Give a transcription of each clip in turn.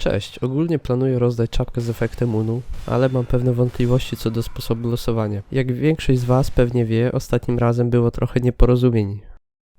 Cześć, ogólnie planuję rozdać czapkę z efektem UNU, ale mam pewne wątpliwości co do sposobu losowania. Jak większość z Was pewnie wie, ostatnim razem było trochę nieporozumień.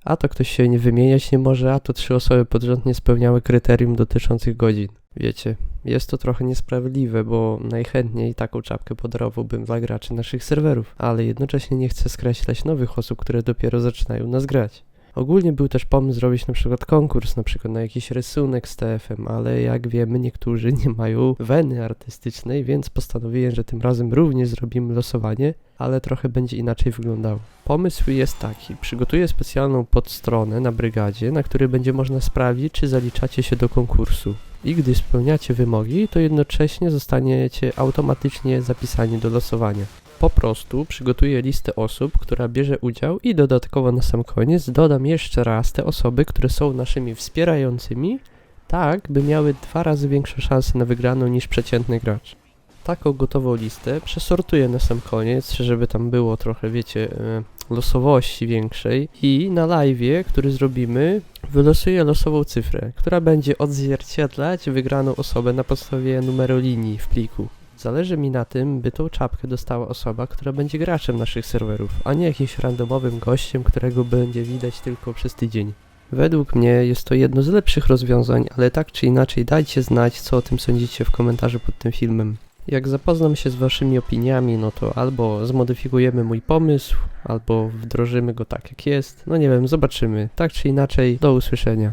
A to ktoś się nie wymieniać nie może, a to trzy osoby pod rząd nie spełniały kryterium dotyczących godzin. Wiecie, jest to trochę niesprawiedliwe, bo najchętniej taką czapkę podarowałbym dla graczy naszych serwerów, ale jednocześnie nie chcę skreślać nowych osób, które dopiero zaczynają nas grać. Ogólnie był też pomysł zrobić na przykład konkurs, na przykład na jakiś rysunek z TF-em, ale jak wiemy niektórzy nie mają weny artystycznej, więc postanowiłem, że tym razem również zrobimy losowanie, ale trochę będzie inaczej wyglądało. Pomysł jest taki, przygotuję specjalną podstronę na brygadzie, na której będzie można sprawdzić, czy zaliczacie się do konkursu. I gdy spełniacie wymogi, to jednocześnie zostaniecie automatycznie zapisani do losowania. Po prostu przygotuję listę osób, która bierze udział i dodatkowo na sam koniec dodam jeszcze raz te osoby, które są naszymi wspierającymi, tak by miały dwa razy większe szanse na wygraną niż przeciętny gracz. Taką gotową listę przesortuję na sam koniec, żeby tam było trochę, wiecie, e, losowości większej i na live'ie, który zrobimy, wylosuję losową cyfrę, która będzie odzwierciedlać wygraną osobę na podstawie numeru linii w pliku. Zależy mi na tym, by tą czapkę dostała osoba, która będzie graczem naszych serwerów, a nie jakimś randomowym gościem, którego będzie widać tylko przez tydzień. Według mnie jest to jedno z lepszych rozwiązań, ale tak czy inaczej dajcie znać, co o tym sądzicie w komentarzu pod tym filmem. Jak zapoznam się z waszymi opiniami, no to albo zmodyfikujemy mój pomysł, albo wdrożymy go tak jak jest. No nie wiem, zobaczymy. Tak czy inaczej, do usłyszenia.